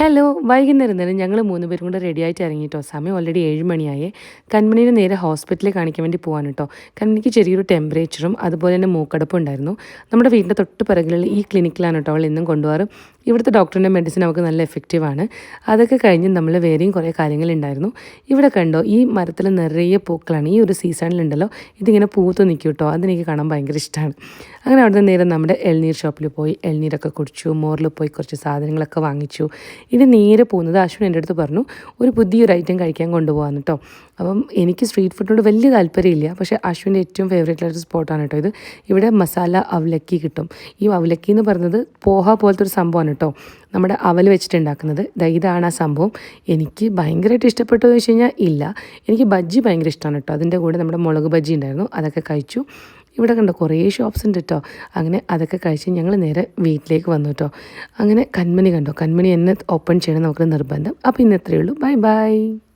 Hello വൈകുന്നേരം നേരം ഞങ്ങൾ മൂന്ന് പേരും കൂടെ റെഡി ആയിട്ട് ഇറങ്ങിയിട്ടോ സമയം ഓൾറെഡി ഏഴ് മണിയായേ. കൺമണീനെ നേരെ ഹോസ്പിറ്റലിൽ കാണിക്കാൻ വേണ്ടി പോകാൻ കേട്ടോ കൺമണിക്ക് ചെറിയൊരു ടെമ്പറേച്ചറും അതുപോലെ തന്നെ മൂക്കടപ്പും ഉണ്ടായിരുന്നു. നമ്മുടെ വീടിന്റെ തൊട്ട് പിറകിലുള്ള ഈ ക്ലിനിക്കിലാണ് കേട്ടോ അവൾ എന്നും കൊണ്ടുപോകാറ്. ഇവിടുത്തെ ഡോക്ടറിന്റെ മെഡിസിൻ അവൾക്ക് നല്ല എഫക്റ്റീവാണ് അതൊക്കെ കഴിഞ്ഞ് നമ്മൾ വേറെയും കുറേ കാര്യങ്ങളുണ്ടായിരുന്നു ഇവിടെ കണ്ടോ ഈ മരത്തിൽ നിറയെ പൂക്കളാണ്. ഈ ഒരു സീസണിലുണ്ടല്ലോ ഇതിങ്ങനെ പൂത്ത് നിൽക്കും കേട്ടോ അതെനിക്ക് കാണാൻ ഭയങ്കര ഇഷ്ടമാണ് അങ്ങനെ അവിടുന്ന് നേരെ നമ്മുടെ എൾനീർ ഷോപ്പിൽ പോയി. എൾനീരൊക്കെ കുടിച്ചു മോറിൽ പോയി കുറച്ച് സാധനങ്ങളൊക്കെ വാങ്ങിച്ചു. ഇനി നേരെ പോകുന്നത് അശ്വിൻ എന്റെ അടുത്ത് പറഞ്ഞു ഒരു പുതിയൊരു ഐറ്റം കഴിക്കാൻ കൊണ്ടുപോകാൻ കേട്ടോ അപ്പം എനിക്ക് സ്ട്രീറ്റ് ഫുഡിനോട് വലിയ താല്പര്യമില്ല. പക്ഷേ അശ്വിന്റെ ഏറ്റവും ഫേവറേറ്റ് ആയിട്ട് സ്പോട്ടാണ് കേട്ടോ ഇത്. ഇവിടെ മസാല അവലക്കി കിട്ടും. ഈ അവലക്കി എന്ന് പറയുന്നത് പോഹ പോലത്തെ ഒരു സംഭവമാണ് കേട്ടോ നമ്മുടെ അവൽ വെച്ചിട്ടുണ്ടാക്കുന്നത്. ഇതാണ് ആ സംഭവം. എനിക്ക് ഭയങ്കരമായിട്ട് ഇഷ്ടപ്പെട്ടു എന്ന് വെച്ച് കഴിഞ്ഞാൽ ഇല്ല. എനിക്ക് ബജ്ജി ഭയങ്കര ഇഷ്ടമാണ് കേട്ടോ അതിന്റെ കൂടെ നമ്മുടെ മുളക് ബജ്ജി ഉണ്ടായിരുന്നു. അതൊക്കെ കഴിച്ചു. ഇവിടെ കണ്ട കുറേ ഷോപ്സ് ഉണ്ട് കേട്ടോ അങ്ങനെ അതൊക്കെ കഴിച്ച് ഞങ്ങൾ നേരെ വീട്ടിലേക്ക് വന്നു കേട്ടോ അങ്ങനെ കൺമണി കണ്ടോ കൺമണി എന്നെ ഓപ്പൺ ചെയ്യണം നമുക്ക് നിർബന്ധം. അപ്പോൾ ഇന്ന് എത്രയേ ഉള്ളൂ. Bye bye